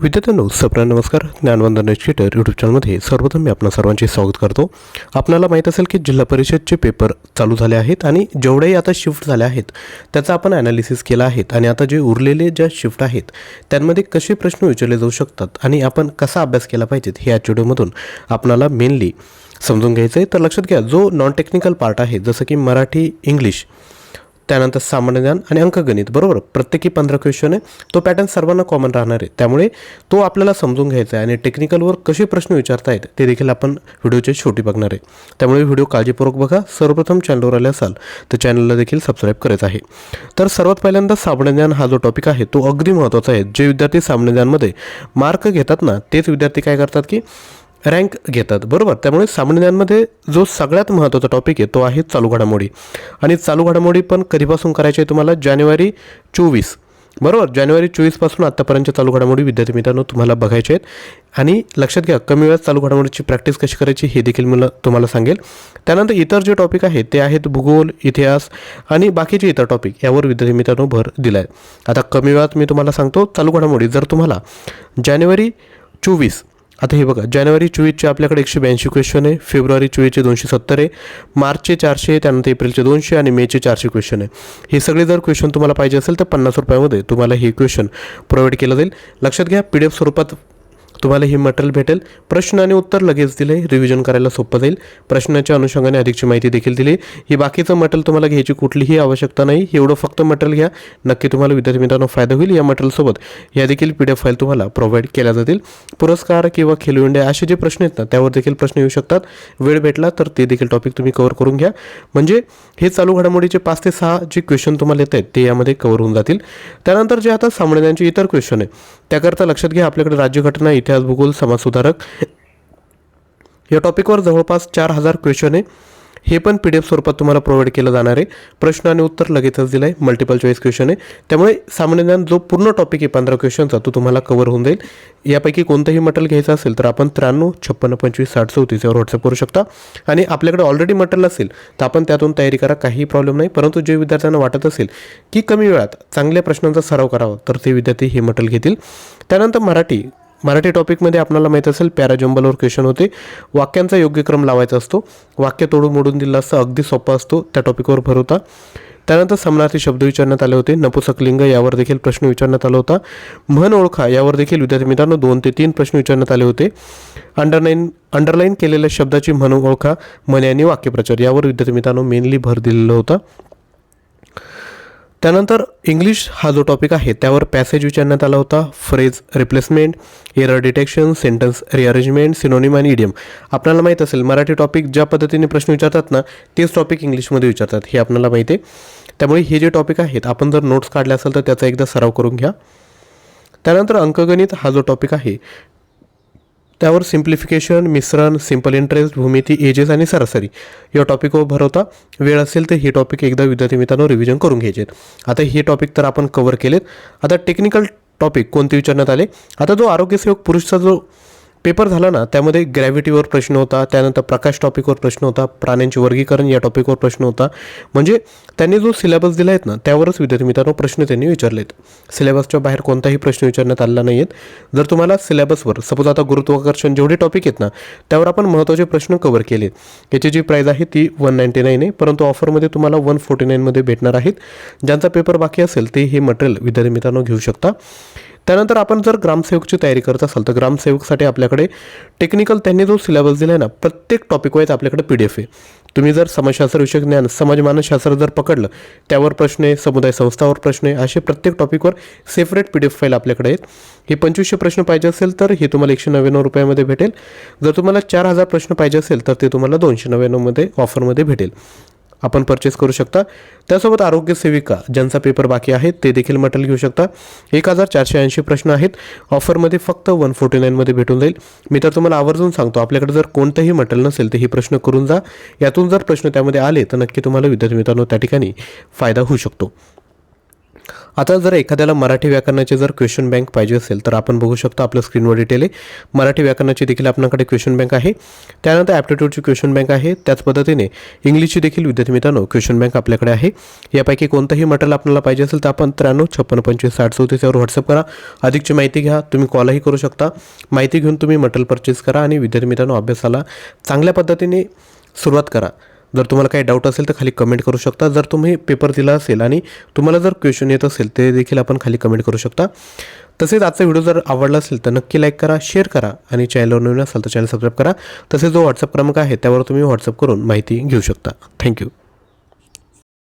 विद्यार्थ्यांनो सप्रा नमस्कार. ज्ञानवंदन educator YouTube चॅनलमध्ये सर्वप्रथम मी आपणा सर्वांचे स्वागत करतो. आपल्याला माहीत असेल की जिल्हा परिषदचे पेपर चालू झाले आहेत आणि जेवढेही आता शिफ्ट झाले आहेत त्याचा आपण ॲनालिसिस केला आहेत आणि आता जे उरलेले ज्या शिफ्ट आहेत त्यांमध्ये कसे प्रश्न विचारले जाऊ शकतात आणि आपण कसा अभ्यास केला पाहिजेत हे आजच्या व्हिडिओमधून आपणाला मेनली समजून घ्यायचं आहे तर लक्षात घ्या जो नॉन टेक्निकल पार्ट आहे जसं की मराठी इंग्लिश त्यानंतर सामान्य ज्ञान आणि अंकगणित बरोबर? प्रत्येकी पंधरा क्वेश्चन आहे. तो पॅटर्न सर्वांना कॉमन राहणार आहे. त्यामुळे तो आपल्याला समजून घ्यायचा आहे आणि टेक्निकलवर कसे प्रश्न विचारता येत ते देखील आपण व्हिडिओच्या शेवटी बघणार आहे. त्यामुळे व्हिडिओ काळजीपूर्वक बघा. सर्वप्रथम चॅनलवर आले असाल तर चॅनलला देखील सबस्क्राईब करायचं आहे. तर सर्वात पहिल्यांदा सामान्य ज्ञान हा जो टॉपिक आहे तो अगदी महत्त्वाचा आहे. जे विद्यार्थी सामान्य ज्ञानमध्ये मार्क घेतात ना तेच विद्यार्थी काय करतात की रँक घेतात. बरोबर? त्यामुळे सामान्यांमध्ये जो सगळ्यात महत्त्वाचा टॉपिक आहे तो आहे चालू घडामोडी. आणि चालू घडामोडी पण कधीपासून करायची आहे तुम्हाला? जानेवारी चोवीस. बरोबर? जानेवारी चोवीसपासून आत्तापर्यंत चालू घडामोडी विद्यार्थी मित्रांनो तुम्हाला बघायचे आहेत. आणि लक्षात घ्या कमी वेळात चालू घडामोडीची प्रॅक्टिस कशी करायची हे देखील मला तुम्हाला सांगेल. त्यानंतर इतर जे टॉपिक आहेत ते आहेत भूगोल इतिहास आणि बाकीचे इतर टॉपिक यावर विद्यार्थी मित्रांनो भर दिला आहे आता कमी वेळात मी तुम्हाला सांगतो चालू घडामोडी जर तुम्हाला जानेवारी चोवीस आता हे बघा जानेवारी चोवीसचे आपल्याकडे एकशे ब्याऐंशी क्वेश्चन आहे फेब्रुवारी चोवीसचे दोनशे सत्तर आहे मार्चचे चारशे त्यानंतर एप्रिलचे दोनशे आणि मेचे चारशे क्वेश्चन आहे. हे सगळे जर क्वेश्चन तुम्हाला पाहिजे असेल तर पन्नास रुपयामध्ये तुम्हाला हे क्वेश्चन प्रोव्हाइड केलं जाईल. लक्षात घ्या पी डी एफ स्वरूपात तुम्हाला हे मटेरियल भेटेल. प्रश्न आणि उत्तर लगेच दिले रिव्हिजन करायला सोपं जाईल. प्रश्नाच्या अनुषंगाने अधिकची माहिती देखील दिली. ही बाकीचं मटेरियल तुम्हाला घ्यायची कुठलीही आवश्यकता नाही. एवढं फक्त मटेरियल घ्या. नक्की तुम्हाला विद्यार्थी मित्रांनो फायदा होईल या मटेरियलसोबत या देखील पी डी एफ फाईल तुम्हाला प्रोव्हाइड केल्या जातील. पुरस्कार किंवा खेलो इंडिया असे जे प्रश्न आहेत ना त्यावर देखील प्रश्न येऊ शकतात. वेळ भेटला तर ते देखील टॉपिक तुम्ही कव्हर करून घ्या. म्हणजे हे चालू घडामोडीचे पाच ते सहा जे क्वेश्चन तुम्हाला येत आहेत ते यामध्ये कव्हर होऊन जातील. त्यानंतर जे आता सामान्यांचे इतर क्वेश्चन आहे त्याकरता लक्षात घ्या आपल्याकडे राज्यघटना इतिहास भूगोल समाजसुधारक या टॉपिकवर जवळपास चार हजार क्वेश्चन आहे. हे पण पी डी एफ स्वरूपात तुम्हाला प्रोव्हाइड केलं जाणार आहे. प्रश्न आणि उत्तर लगेचच दिलं आहे मल्टिपल चॉईस क्वेश्चन आहे. त्यामुळे सामान्य ज्ञान जो पूर्ण टॉपिक आहे पंधरा क्वेश्चनचा तो तुम्हाला कव्हर होऊन जाईल. यापैकी कोणतंही मटेरियल घ्यायचं असेल तर आपण त्र्याण्णव छप्पन्न पंचवीस साठ चौतीस यावर व्हॉट्सअप करू शकता. आणि आपल्याकडे ऑलरेडी मटेरियल असेल तर आपण त्यातून तयारी करा. काही प्रॉब्लेम नाही. परंतु जे विद्यार्थ्यांना वाटत असेल की कमी वेळात चांगल्या प्रश्नांचा सराव करावा तर ते विद्यार्थी हे मटेरियल घेतील. त्यानंतर मराठी मराठी टॉपिकमध्ये आपल्याला माहीत असेल पॅराजंबलवर क्वेश्चन होते. वाक्यांचा योग्य क्रम लावायचा असतो. वाक्य तोडून मोडून दिलं असतं अगदी सोपा असतो. त्या टॉपिकवर भर होता. त्यानंतर समनार्थी शब्द विचारण्यात आले होते. नपुसकलिंग यावर देखील प्रश्न विचारण्यात आला होता. म्हण ओळखा यावर देखील विद्यार्थी मित्रांनो दोन ते तीन प्रश्न विचारण्यात आले होते. अंडरलाईन अंडरलाईन केलेल्या शब्दाची म्हण ओळखा. म्हणे आणि वाक्यप्रचार यावर विद्यार्थी मित्रांनो मेनली भर दिलेला होता. त्यानंतर इंग्लिश हा जो टॉपिक आहे त्यावर पॅसेज विचारण्यात आला होता. Phrase replacement error detection sentence rearrangement synonym आणि इडियम आपल्याला माहीत असेल मराठी टॉपिक ज्या पद्धतीने प्रश्न विचारतात ना तेच टॉपिक इंग्लिशमध्ये विचारतात. हे आपल्याला माहिती आहे. त्यामुळे हे जे टॉपिक आहेत आपण जर नोट्स काढले असेल तर त्याचा एकदा सराव करून घ्या. त्यानंतर अंकगणित हा जो टॉपिक आहे त्यावर सिम्प्लिफिकेशन मिश्रण सिंपल इंटरेस्ट भूमिती एजेस आणि सरासरी या टॉपिकवर भर होता. वेळ असेल तर हे टॉपिक एकदा विद्यार्थी मित्रांनो रिव्हिजन करून घ्यायचे आता हे टॉपिक तर आपण कव्हर केलेत. आता टेक्निकल टॉपिक कोणते विचारण्यात आले? आता जो आरोग्यसेवक पुरुषचा जो पेपर झाला ना त्यामध्ये ग्रॅव्हिटीवर प्रश्न होता त्यानंतर प्रकाश टॉपिकवर प्रश्न होता प्राण्यांचे वर्गीकरण या टॉपिकवर प्रश्न होता. म्हणजे त्यांनी जो सिलेबस दिला आहेत ना त्यावरच विद्यार्थी मित्रांनो प्रश्न त्यांनी विचारलेत. सिलेबसच्या बाहेर कोणताही प्रश्न विचारण्यात आलेला नाही आहेत जर तुम्हाला सिलेबसवर सपोज आता गुरुत्वाकर्षण जेवढे टॉपिक आहेत ना त्यावर आपण महत्त्वाचे प्रश्न कव्हर केले याची जी प्राईज आहे ती वन नाईंटी नाईन आहे परंतु ऑफरमध्ये तुम्हाला वन फोर्टी नाईनमध्ये भेटणार आहेत. ज्यांचा पेपर बाकी असेल ते हे मटेरियल विद्यार्थी मित्रांनो घेऊ शकता. त्यानंतर आपण जर ग्रामसेवकची तयारी करत असाल तर ग्रामसेवकसाठी आपल्याकडे टेक्निकल त्यांनी जो सिलेबस दिला आहे ना प्रत्येक टॉपिक वाईज आपल्याकडे पी डी एफ आहे. तुम्ही जर समाजशास्त्र विषयक ज्ञान समाजमानसशास्त्र जर पकडलं त्यावर प्रश्न आहे समुदाय संस्थावर प्रश्न आहे असे प्रत्येक टॉपिकवर separate P D F file आपल्याकडे आहेत. हे पंचवीसशे प्रश्न पाहिजे असेल तर हे तुम्हाला एकशे नव्याण्णव रुपयामध्ये भेटेल. जर तुम्हाला चार हजार प्रश्न पाहिजे असेल तर ते तुम्हाला दोनशे नव्याण्णवमध्ये ऑफरमध्ये भेटेल. आपण परचेस करू शकता. त्यासोबत आरोग्य सेविका ज्यांचा पेपर बाकी आहे ते देखील मटेरियल घेऊ शकता. एक हजार चारशे ऐंशी प्रश्न आहेत. ऑफरमध्ये फक्त वन फोर्टी नाईनमध्ये भेटून जाईल. मी तर तुम्हाला आवर्जून सांगतो आपल्याकडे जर कोणतंही मटेरियल नसेल तर हे प्रश्न करून जा. यातून जर प्रश्न त्यामध्ये आले तर नक्की तुम्हाला विद्यार्थी मित्रांनो त्या ठिकाणी फायदा होऊ शकतो. आता जर एखाद्याला मराठी व्याकरणाचे जर क्वेश्चन बँक पाहिजे असेल तर आपण बघू शकतो आपल्या स्क्रीनवर डिटेल आहे. मराठी व्याकरणाची देखील आपल्याकडे क्वेश्चन बँक आहे. त्यानंतर ॲप्टिट्यूडची क्वेश्चन बँक आहे. त्याच पद्धतीने इंग्लिशची देखील विद्यार्थी मित्रांनो क्वेश्चन बँक आपल्याकडे आहे. यापैकी कोणतंही मटेरियल आपल्याला पाहिजे असेल तर आपण त्र्याण्णव छप्पन्न पंचवीस साठ चौतीस यावर व्हॉट्सअप करा. अधिकची माहिती घ्या. तुम्ही कॉलही करू शकता. माहिती घेऊन तुम्ही मटेरियल परचेस करा आणि विद्यार्थी मित्रांनो अभ्यासाला चांगल्या पद्धतीने सुरुवात करा. जर तुम्हाला काही डाऊट असेल तर खाली कमेंट करू शकता. जर तुम्ही पेपर दिला असेल आणि तुम्हाला जर क्वेश्चन येत असेल ते देखील आपण खाली कमेंट करू शकता. तसेच आजचा व्हिडिओ जर आवडला असेल तर नक्की लाईक करा शेअर करा आणि चॅनलवर नवीन असाल तर चॅनल सबस्क्राईब करा. तसेच जो व्हॉट्सअप क्रमांक आहे त्यावर तुम्ही व्हॉट्सअप करून माहिती घेऊ शकता. थँक्यू